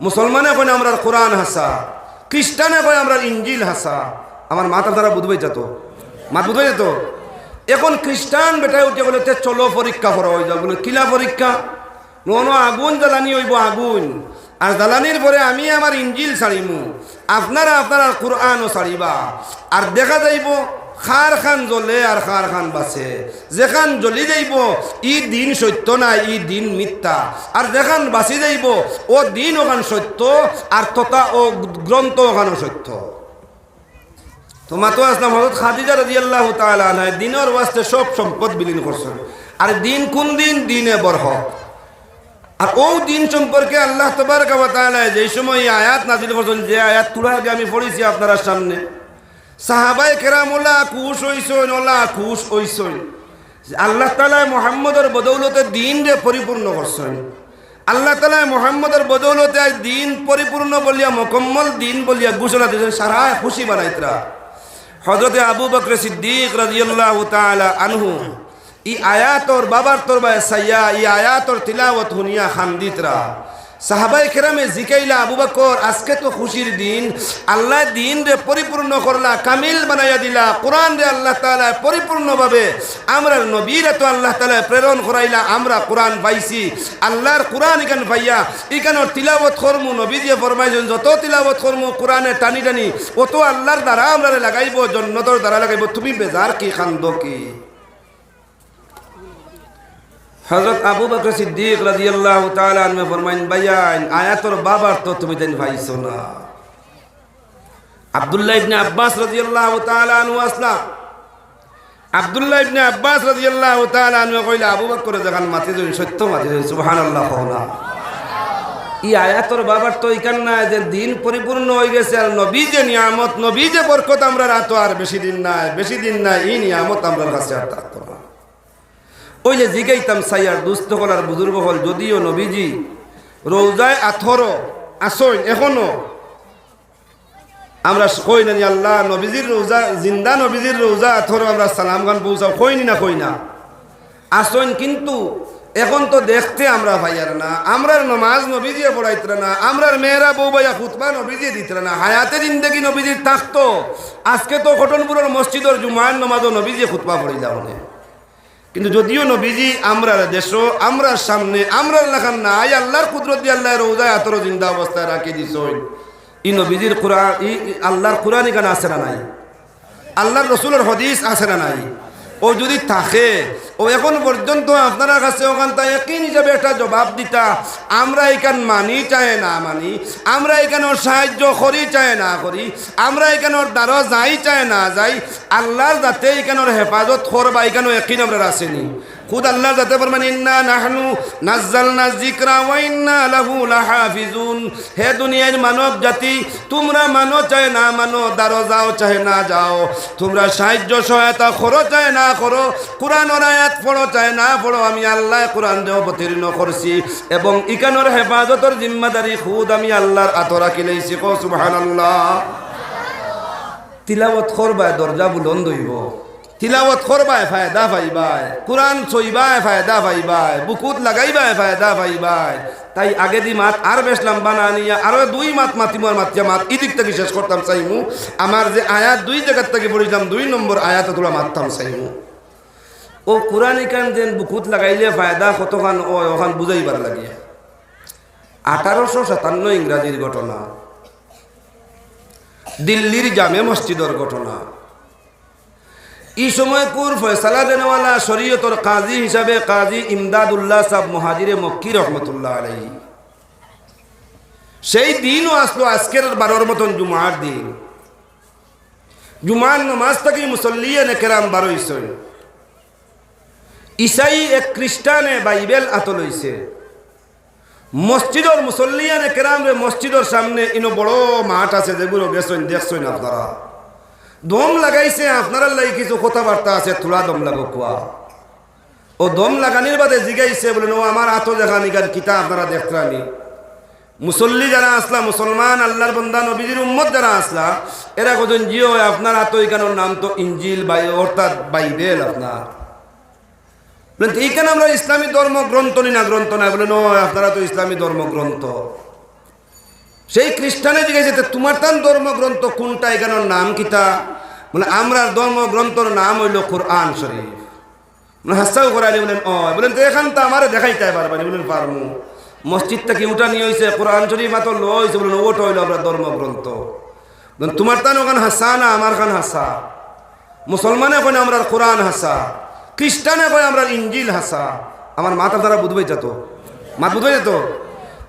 মুসলমানে কয় আমরা কোরআন হাসা, খ্রিস্টানে কয় আমরা ইঞ্জিল হাসা। আমার মাথা দ্বারা বুঝবে যেত। মাত বুঝবে যেত। এখন খ্রিস্টান বেটায় উঠে বলে, "তে চলো পরীক্ষা করা। হয়ে যাও বলে, কিলা পরীক্ষা? নো আগুন জ্বালানি হইব, আগুন। আর জ্বালানির পরে আমি আমার ইঞ্জিল ছাড়িমু। আপনারা আপনারা কোরআনও ছাড়িবা। আর দেখা যাইব খার খান জ্বলে আর খার খান যেখান জ্বলি যাইব, ই দিন সত্য না ই দিন মিথ্যা। আর যেখান বাঁচি যাইব, ও দিন ওখান সত্য, আর তথা ও গ্রন্থ ওখানও সত্য। তো আসলাম হজরত খাদিজা রাজি আল্লাহ তালা দিনের ওয়াস্তে সব সম্পদ বিলীন করছেন। আর দিন কোন দিন? দিনে বরহ। আর ও দিন সম্পর্কে আল্লাহ তবার কাবাতালায় যে সময় আয়াত নাজিল করছেন, যে আয়াত তুলা আগে আমি পড়েছি আপনার সামনে। সাহাবাই কেরাম, ওলা খুশ হইসইন, ওলা খুশ হইসইন। আল্লাহ তালায় মোহাম্মদের বদৌলতে দিন রে পরিপূর্ণ করছেন। আল্লাহ তালায় মোহাম্মদের বদৌলতে দিন পরিপূর্ণ বলিয়া, মোকম্মল দিন বলিয়া ঘোষণা দিয়েছেন সারা খুশি বানাইতরা। হজরতে আবু বকর সিদ্দিক রাজিয়াল্লাহু তাআলা আনহু, ই আয়াতর বাবার তোর বায় সাইয়া, ই আয়াতর তিলাওয়াত হুনিয়া খান্দিতরা। সাহাবাই কেরামে জিকাইলা আবু বকর, আজকে তো খুশির দিন। আল্লাহ দিন রে পরিপূর্ণ করলা, কামিল বানাইয়া দিলা কোরআন রে আল্লাহ তাআলা পরিপূর্ণভাবে। আমরা নবীরে তো আল্লাহ তাআলা প্রেরণ করাইলা, আমরা কোরআন পাইছি। আল্লাহর কোরআন ইখান পাইয়া ইখানোর তিলাবত করমু নবী দিয়ে ফরমাইছেন, যত তিলাবত করমু, কোরআনে টানি টানি, অত আল্লাহর দ্বারা আমরা লাগাইব, জন্নতর দ্বারা লাগাইব, তুমি বেজার কি খান্দ কি? হজরত আবু বকর সিদ্দিক রাদিয়াল্লাহু তাআলা আনহু ফরমাইন বায়ান, আয়াতর বাবার তো তুমি দেন ভাইছো না। আব্দুল্লাহ ইবনে আব্বাস রাদিয়াল্লাহু তাআলা আনহু আসলাম আব্দুল্লাহ ইবনে আব্বাস রাদিয়াল্লাহু তাআলা আনহু কইলা, আবু বকর যখন মাতি দিন সত্য মাতি দিন সুবহানাল্লাহ কওনা ই আয়াতর বাবার তো ইকান না, যে দিন পরিপূর্ণ হয়ে গেছে, আর নবী যে নিয়ামত, নবী যে বরকত আমরা রাত আর বেশি দিন নাই, বেশি দিন নাই, এই নিয়ামত আমরা কাছে আর থাকতো না। ওই যে জিগাইতাম সাইয়ার দুস্থ আর বুজুর্গ হল, যদিও নবীজি রোজায় আথর আসইন এখনও। আমরা কই না আল্লাহ নবীজির রোজা, জিন্দা নবীজির রোজা আথর আমরা সালাম গান পৌঁছাও কইনি না কই না। আসইন কিন্তু এখন তো দেখতে আমরা ভাইয়ার না, আমরার নমাজ নবীজিয়ে পড়াইতে না, আমরার মেয়েরা বউ ভাইয়া খুতবা নবীজিয়ে দিতে না, হায়াতে জিন্দগি নবীজির থাকতো। আজকে তো ঘটনপুরের মসজিদর জুমার নমাজও নবীজিয়ে খুতবা পড়িলা মনে কিন্তু যদিও নবীজি আমরার দেশ, আমরার সামনে, আমরার লেখান না আই আল্লাহর কুদরত আল্লাহ রোজায় আতর জিন্দা অবস্থায় রাখি দিস ই নবীজির কোরআন ই আল্লাহর কোরআন এখানে আসে না নাই? আল্লাহর রসুলের হদিস আসে না নাই? ও যদি থাকে ও এখন পর্যন্ত আপনার কাছে ওখান তাই একই হিসাবে একটা জবাব দিতা। আমরা এখান মানি চায় না মানি, আমরা এখানে সাহায্য করি চায় না করি, আমরা এখানে ওর দ্বারা যাই চায় না যাই, আল্লাহর যাতে এখানে ওর হেফাজত করবা এখানে একই আমরা আসেনি খুদ আল্লাহ যাতে পারবেন ইন্না নাহনু নাজ্জালনা যিকরা ওয়া ইন্না লাহু লাহাফিজুন। হে দুনিয়ার মানব জাতি, তোমরা মানো চায় না মানো দারো যাও চাহে না যাও। তোমরা সাহায্য সহায়তা করো চায় না করো, কোরআন আয়াত পড়ো, চায় না পড়ো, আমি আল্লাহ কোরআন দেও অবতীর্ণ করছি। এবং ইকানোর হেফাজতর জিম্মাদারি খুদ আমি আল্লাহর আতরা কিলেছি কো সুবহানাল্লাহ। তিলাবত করবা দরজা বুলন্দ হইব। তিলাবত করবায় ফায়দা পাইবাই কোরআন চইবায় ফায়দা পাইবাই বুকুত লাগাইবায় ফায়দা পাইবাই তাই আগে দি মাত আর বেসলাম বানা নিয়া আরও দুই মাত মাতিমর মাতিয়া মাত ইদিক থেকে শেষ করতাম চাইমু। আমার যে আয়াত দুই জায়গার থেকে পড়িলাম, দুই নম্বর আয়াত তোলা মারতাম চাইমু। ও কোরআন ইকান যেন বুকুত লাগাইলে ফায়দা কতখান, ও ওখান বুঝাইবার লাগে। আঠারোশো সাতান্ন ইংরাজির ঘটনা। দিল্লির জামে মসজিদর ঘটনা। এই সময় কুর ফয়সালা দেনওয়ালা শরীয়তর কাজী হিসাবে কাজী ইমদাদুল্লাহ সাহ মহাজিরে মক্কি রহমতুল্লাহ আলাই সেই দিনও আসলো আজকের বারোর মতন জুমার দিন। জুমার নমাজ থেকে মুসল্লিয়ে নেকেরাম বারো ইসই ইসাই এক খ্রিস্টানে বাইবেল আত লইছে। মসজিদর মুসল্লিয়ানে কেরাম রে মসজিদর সামনে ইনো বড় মাঠ আছে যেগুলো গেছেন দেখছেন আপনারা। দম লাগাইছে আপনার লাগি কিছু কথাবার্তা আছে তোলা দম লাগো কোয়া। ও দম লাগানির বাদে জিগাইছে, বলে ও আমার আতো দেখা নিগার কিতা আপনারা দেখতানি মুসল্লি যারা আসলা, মুসলমান, আল্লাহর বন্দা, নবীজির উম্মত যারা আসলা, এরা কজন জিও আপনার আতো এখানোর নাম তো ইঞ্জিল বাই, অর্থাৎ বাইবেল আপনার। বলেন তো এইখানে আমরা ইসলামী ধর্ম গ্রন্থ নি না গ্রন্থ না বলে নো আপনারা তো ইসলামী ধর্ম গ্রন্থ। সেই খ্রিস্টানে জিজ্ঞেস তোমার তান ধর্মগ্রন্থ কোনটা? এখানের নাম কিতা মানে আমরা ধর্মগ্রন্থর নাম হইল কোরআন শরীফ। হাস্তাও করাইলে বলেন ও বলেন তো এখান তো আমারে দেখাইতে পারবানি বলেন পারমু। মসজিদ থেকে উঠা নিয়ে হয়েছে কোরআন শরীফ মাত্র লইছে বলেন ওটা হইল আমরা ধর্মগ্রন্থ বলেন, তোমার তান ওখান হাসা না আমার খান হাসা। মুসলমানে কয় আমরা কোরআন হাসা। খ্রিস্টানে কয় আমরা ইঞ্জিল হাসা। আমার মাথা দ্বারা বুধবে যেত। মা বুধবে যেত।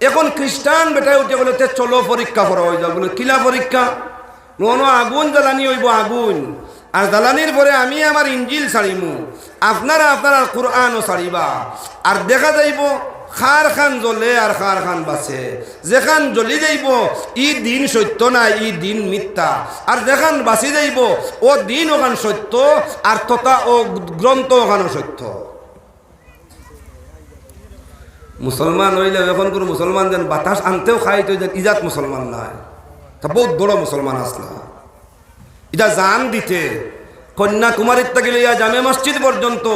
এখন খ্রিস্টান বেটায় উঠে বলে, তে চলো পরীক্ষা করা। হয়ে যাও বলে কিলা পরীক্ষা? নো আগুন জ্বালানি হইব, আগুন। আর জ্বালানির পরে আমি আমার ইঞ্জিল ছাড়িমু। আপনারা আপনারা কোরআনও ছাড়িবা। আর দেখা যাইব খার খান জ্বলে আর খার খান বাঁচে। যেখান জ্বলি যাইব, ই দিন সত্য না, ই দিন মিথ্যা। আর যেখান বাঁচি যাইব, ও দিন ওখান সত্য, আর তথা ও গ্রন্থ ওখানে সত্য। মুসলমান হইলে এখন কোনো মুসলমান যেন বাতাস আনতেও খাই তো ইজাত মুসলমান নাই। তা বহুত বড় মুসলমান আসলা। এটা জান দিতে। কন্যাকুমারীর থেকে লইয়া জামে মসজিদ পর্যন্ত।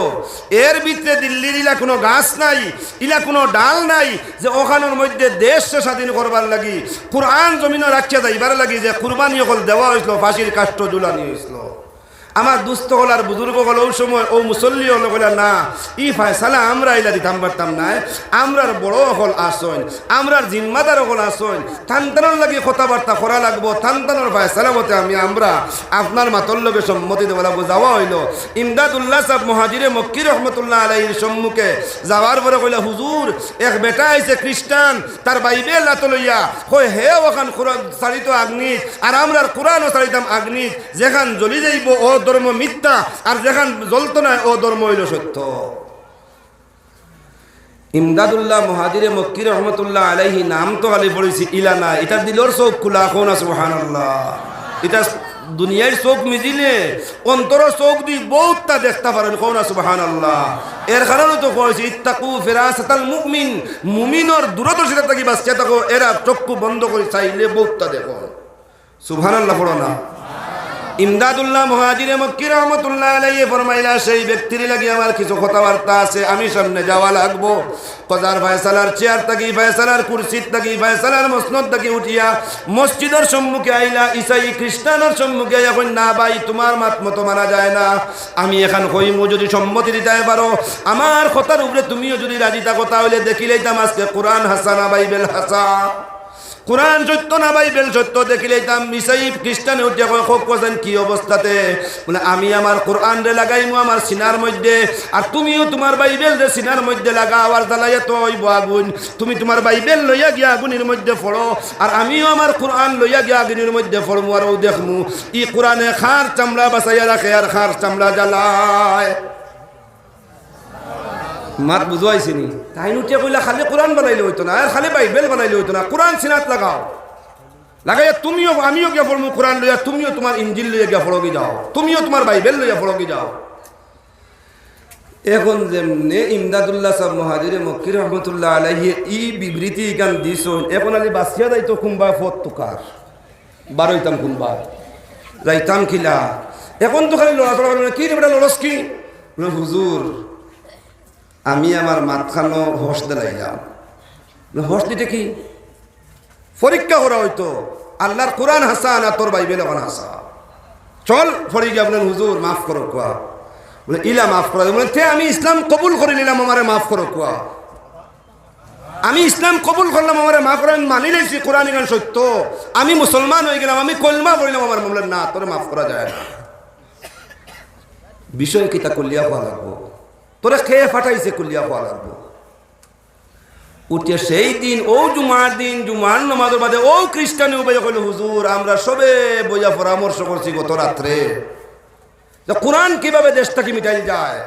এর ভিতরে দিল্লির ইলা কোনো গাছ নাই, ইলা কোনো ডাল নাই, যে ওখানের মধ্যে দেশকে স্বাধীন করবার লাগি, কোরআন জমিনে রাখিয়া যাইবার লাগি, যে কুরবানি অকল দেওয়া হয়েছিল ফাঁসির কাষ্ট জুলানি হয়েছিল আমার দুস্থ হল আর বুজুর্গ হল ওই সময়, ও মুসল্লি হলো বলে, না ই ফায়সালা আমরা ইলা দিতাম পারতাম না আমরার বড় হল আসন আমরার জিম্মাদার হল আসন থানতানোর লাগে কথাবার্তা করা লাগবো, থানতানোর ফায়সালা মতে আমি আমরা আপনার মাতল্লবে সম্মতি দেওয়া লাগবো। যাওয়া হইল। ইমদাদুল্লাহ সাহেব মহাজিরে মক্কি রহমতুল্লাহ আলাইহির সম্মুখে যাওয়ার পরে কইলা, হুজুর, এক বেটা আইছে খ্রিস্টান, তার বাইবেল লাত লইয়া কই হে ওখান কোরআন চালিত আগ্নিত, আর আমরার কোরআনও চালিতাম আগ্নিত, যেখান জ্বলি যাইব, ও ধর্ম মিথ্যা, আর যেখান জ্বলত না, ও ধর্ম হইল সত্য। ইমদাদুল্লাহ মহাদিরে মক্কি রহমতুল্লাহ আলাইহি নাম তো খালি পড়েছি ইলানা এটা দিলর চোখ খোলা কোন আছে সুবহানাল্লাহ। এটা দুনিয়ার চোখ মিজিলে অন্তর চোখ দি বহুতটা দেখতে পারেন কোন আছে সুবহানাল্লাহ। এর কারণে তো কইছি ইত্তাকু ফিরাসাতাল মুমিন, মুমিনর দূরদর্শিতা থাকি বাঁচতে থাকো, এরা চক্ষু বন্ধ করে চাইলে বহুতটা দেখো। সুবহানাল্লাহ, পড়ো না। ইমদাদুল্লাহ মহাজিরে মক্কি রহমতুল্লাহ আলাইহি ফরমাইলা, সেই ব্যক্তির লাগি আমার কিছু কথাবার্তা আছে, আমি সামনে যাওয়া লাগবো। কজার ফয়সালার চেয়ার থাকি, ফয়সালার কুরসিত থাকি, ফয়সালার মসনদ থাকি উঠিয়া মসজিদের সম্মুখে আইলা, ইসাই খ্রিস্টানের সম্মুখে এখন না ভাই, তোমার মাত মতো মানা যায় না। আমি এখন কইমু যদি সম্মতি দিতে পারো। আমার কথার উপরে তুমিও যদি রাজি থাকো, তাহলে দেখিলেইতাম আজকে কোরআন হাসানা, বাইবেল হাসা। কোরআন সত্য না বাইবেল সত্য দেখিলে তাম মিসাই খ্রিস্টানে কোসেন কি অবস্থাতে? বলে, আমি আমার কোরআন রে লাগাইমু আমার সিনার মধ্যে, আর তুমিও তোমার বাইবেল রে সিনার মধ্যে লাগাও, আর জ্বালাইয়া তো আগুন। তুমি তোমার বাইবেল লইয়া গিয়া আগুনের মধ্যে ফড়ো, আর আমিও আমার কোরআন লইয়া গিয়া আগুনের মধ্যে ফড়মু আর দেখমু। ই কোরআনে খার চামড়া বাসাইয়া রাখে, আর খার চামড়া জ্বালায়। মাত বুঝাইছে নি তাই নুটিয়া কইলা খালি কোরআন বানাইলে হইতো না আর খালি বাইবেল বানাইলে হইতো না কোরআন সিনাত লাগাও। লাগাইয়া তুমিও আমিও গিয়া পড়ব কোরআন লইয়া তুমিও তোমার ইঞ্জিল লইয়া গিয়া ফড়গি যাও? তুমিও তোমার বাইবেল লইয়া ফড়গি যাও? এখন যেমনে ইমদাদুল্লাহ সাহ মহাজিরে মক্কির রহমতুল্লাহ আলাইহি ই বিবৃতি গান দিছ এখন আলি বাসিয়া যাইতো কুম্বা ফত তুকার বারোইতাম কুম্বা যাইতাম কিলা। এখন তো খালি লড়া চড়া কি রে বেটা লড়স কি? হুজুর আমি আমার মাথানো হোস দিলাইলাম হোস দিতে কি? পরীক্ষা করা হইতো। আল্লাহর কোরআন হাসা না তোর বাইবেল ওখানে হাসা। চল ফরি গিয়ে আপনার হুজুর, মাফ করো, কোয়া। বলে, ইলা মাফ করা। বলে, তে, আমি ইসলাম কবুল করে নিলাম, আমারে মাফ করো, কোয়া। আমি ইসলাম কবুল করলাম, আমারে মাফ করে। আমি মানি লাইছি কোরআন গান সত্য। আমি মুসলমান হয়ে গেলাম, আমি কলমা বললাম আমার বললে না, তোরে মাফ করা যায় না। বিষয় কিতা কলিয়া হওয়া লাগবো? তোরা খেয়ে ফাটাইছে কুলিয়া হওয়া লাগবো উঠে সেই দিন, ও জুমার দিন, জুমার নমাজের বাদে ও খ্রিস্টানি উপায় কইল, হুজুর, আমরা সবে বইয়া পরামর্শ করছি গত রাত্রে। কোরআন কীভাবে দেশটাকে মিটাই যায়,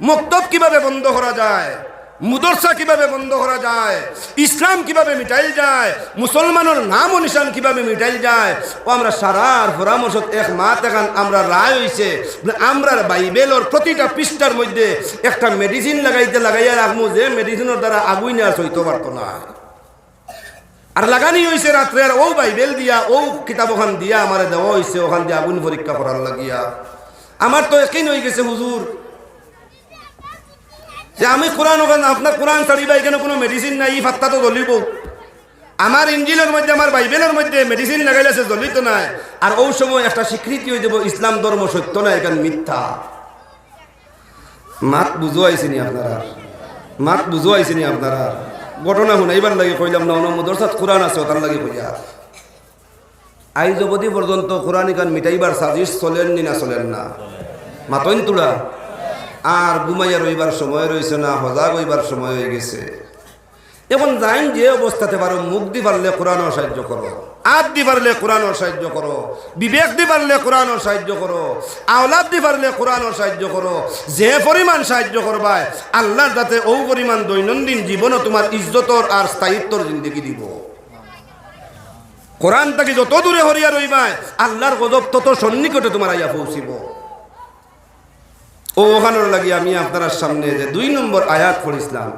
মক্তব কীভাবে বন্ধ করা যায় মুদরসা কীভাবে বন্ধ করা যায়? ইসলাম কীভাবে মিটাইল যায়? মুসলমানের নাম ও নিশান কীভাবে মিটাইল যায়? ও আমরা সারার পরামর্শ এক মাত এখন আমরা রায় হইছে আমরা বাইবেলর প্রতিটা পৃষ্ঠার মধ্যে একটা মেডিসিন লাগাইতে লাগাইয়া রাখব যে মেডিসিনের দ্বারা আগুই নেওয়া সইতে পারতো না। আর লাগানি হয়েছে রাত্রে আর ও বাইবেল দিয়া, ও কিতাব ওখান দিয়া আমার দেওয়া হয়েছে ওখান দিয়ে আগুন পরীক্ষা করার লাগিয়া। আমার তো একই হয়ে গেছে হুজুর। যে আমি কোরআন আপনার কোরআন ছাড়িবা, এখানে কোনো মেডিসিন নাই ই ফাত্তা তো জ্বলিব। আমার ইঞ্জিনের মধ্যে, আমার বাইবেলের মধ্যে মেডিসিন লাগাইলেছে জ্বলিত নাই। আর ওই সময় একটা স্বীকৃতি হয়ে যাব, ইসলাম ধর্ম সত্য না, এখানে মিথ্যা। মাত বুঝুয়াইছিনি আপনারা। মাত বুঝুয়াইছিনি আপনারা। ঘটনা শুনাইবার লাগে কইলাম না অনুমোদর সাথ কোরআন আছে তার লাগে কইয়া। আইজ অবধি পর্যন্ত কোরআন ইকান মিটাইবার সাজিশ চলেন নি না চলেন না। মাতইন তুলা। আর ঘুমাইয়া রইবার সময় রয়েছে না, হজা হইবার সময় হয়ে গেছে। এখন যাইন যে অবস্থাতে পারো, মুখ দি পারলে কোরআনও সাহায্য করো আদ দি পারলে কোরআনও সাহায্য করো, বিবেক দি পারলে কোরআনও সাহায্য করো, আওলাদ দি পারলে কোরআনও সাহায্য করো, যে পরিমাণ সাহায্য করবাই আল্লাহর যাতে ও পরিমাণ দৈনন্দিন জীবনও তোমার ইজ্জতর আর স্থায়িত্বর জিন্দগি দিব। কোরআন তাকে যত দূরে হরিয়া রইবাই, আল্লাহর গজব তত সন্নিকটে তোমার আইয়া পৌঁছিব। ওখানোর লাগি আমি আপনার সামনে যে দুই নম্বর আয়াত পড়িছিলাম।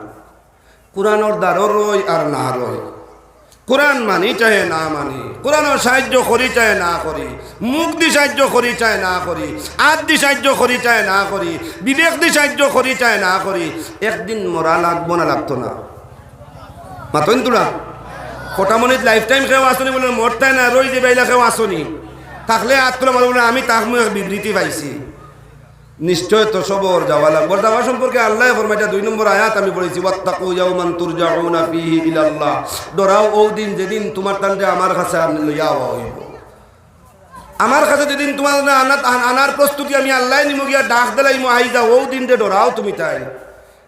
কোরআনর দ্বারও রই আর না রই কোরআন মানি চাহে না মানি কোরআনের সাহায্য করি চাহে না করি মুখ দি সাহায্য করি চাহে না করি আদ দি সাহায্য করি চাহে না করি বিবেক দি সাহায্য করি চাহে না করি, একদিন মরা লাগবো না লাগতো না। মাতন তোরা? ফটামনিত লাইফ টাইম কেউ আসনি বলে মরতাই না, রই যে বেলা কেউ আসনি। থাকলে আত্মলা মানুষ আমি মই বিবৃতি পাইছি। নিশ্চয় তো সবর যাওয়া লাগবে। যাওয়া সম্পর্কে আল্লাহ ফরমাইটা দুই নম্বর আয়াত আমি ইলাল্লাহ। ডরাও ও দিন, যেদিন তোমার তান্ডে আমার কাছে লইয়া হইব। আমার কাছে যেদিন তোমার আনার প্রস্তুতি আমি আল্লাহ নিমো গিয়া ডাক দিলাই আই যাও ও দিন ডরাও তুমি তাই।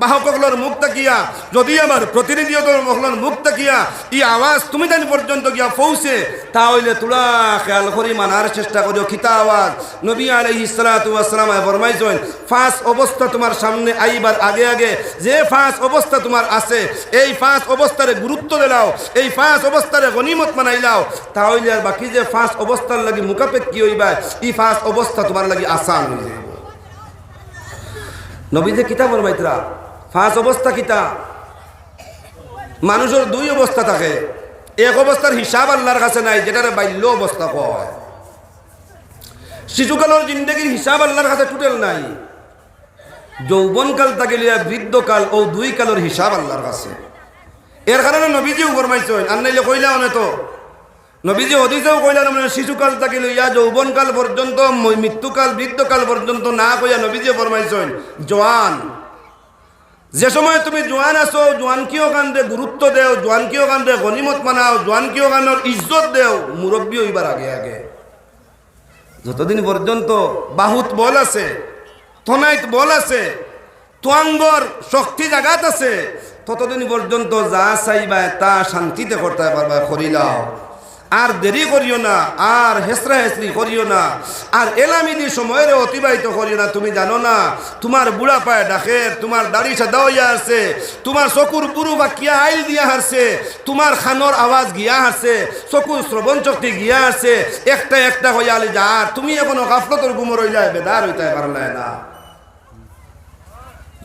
বাহকগুলোর মুখ তাকিয়া যদি আমার প্রতিনিধি প্রতিনিধিগুলোর মুখ তাকিয়া ই আওয়াজ তুমি জানি পর্যন্ত গিয়া পৌঁছে তাহলে তুলা খেয়াল করি মানার চেষ্টা করিও খিতা আওয়াজ নবী আলহি সালাতাম ফরমাইছেন ফাঁস অবস্থা তোমার সামনে আইবার আগে আগে, যে ফাঁস অবস্থা তোমার আছে, এই ফাঁস অবস্থারে গুরুত্ব দিলাও এই ফাঁস অবস্থারে গনিমত মানাইলাও তাহলে আর বাকি যে ফাঁস অবস্থার লাগি কি হইবা, ই ফাঁস অবস্থা তোমার লাগি আসান নবীদের কিতা ফরমাইতরা ফাঁস অবস্থা কিতা? মানুষের দুই অবস্থা থাকে। এক অবস্থার হিসাব আল্লাহর কাছে নাই, যেটার বাল্য অবস্থা কয়। শিশুকালের জিন্দগির হিসাব আল্লাহর কাছে টুটেল নাই। যৌবনকাল তাকে বৃদ্ধকাল ও দুই কালের হিসাব আল্লাহর কাছে। এর কারণে নবীজিও ফরমাইছেন, আর নাইলে কইলা অনে তো। নবীজি হদিসেও কইলেন মানে শিশুকাল তাকে লইয়া যৌবনকাল পর্যন্ত মৃত্যুকাল, বৃদ্ধকাল পর্যন্ত না কইয়া নবীজি ফরমাইছেন, জোয়ান। যে সময় তুমি জোয়ান আছো, জোয়ান কিয় কান্দে গুরুত্ব দেও, জোয়ান কিয় কান্দে গনিমত মানাও, জোয়ান কিয় কান্দর ইজ্জত দেও মুরব্বী হইবার আগে আগে। যতদিন পর্যন্ত বাহুত বল আছে, থনাইত বল আছে তোয়াঙ্গর শক্তি জাগাত আছে, ততদিন পর্যন্ত যা চাইবা তা শান্তিতে করতে পারবা করিলাও আর দেরি করিও না, আর হেসরা হেসরি করিও না, আর এলামিদি সময়ের অতিবাহিত করিও না, তুমি জানো না, তোমার বুড়া পায়ে ডাকে তোমার দাড়ি সাদা হইয়া আছে তোমার চকুর পুরু বা কিয়া আইল দিয়া হারছে, তোমার খানোর আওয়াজ গিয়া হারছে, চকুর শ্রবণ শক্তি গিয়া আছে একটা একটা হইয়া আলি যা তুমি এখনও গাফলতর গুমর যায় বেদার হইতে পারলে না।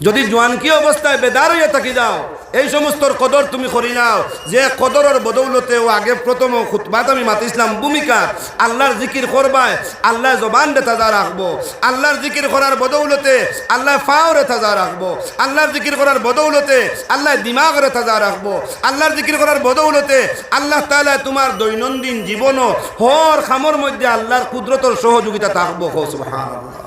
যদি জোয়ানকি অবস্থায় বেদার হইয়া থাকি যাও এই সমস্ত কদর তুমি করি নাও। যে কদরের বদৌলতে ও আগে প্রথম খুতবাত আমি মাতিছিলাম ভূমিকা, আল্লাহর জিকির করবায়, আল্লাহ জবান রে তাজা রাখব। আল্লাহর জিকির করার বদৌলতে আল্লাহ ফাও রে তাজা রাখব। আল্লাহর জিকির করার বদৌলতে আল্লাহ দিমাগ রে তাজা রাখব। আল্লাহর জিকির করার বদৌলতে আল্লাহ তালা তোমার দৈনন্দিন জীবনও হর খামর মধ্যে আল্লাহর কুদরতর সহযোগিতা থাকব। সুবহানাল্লাহ।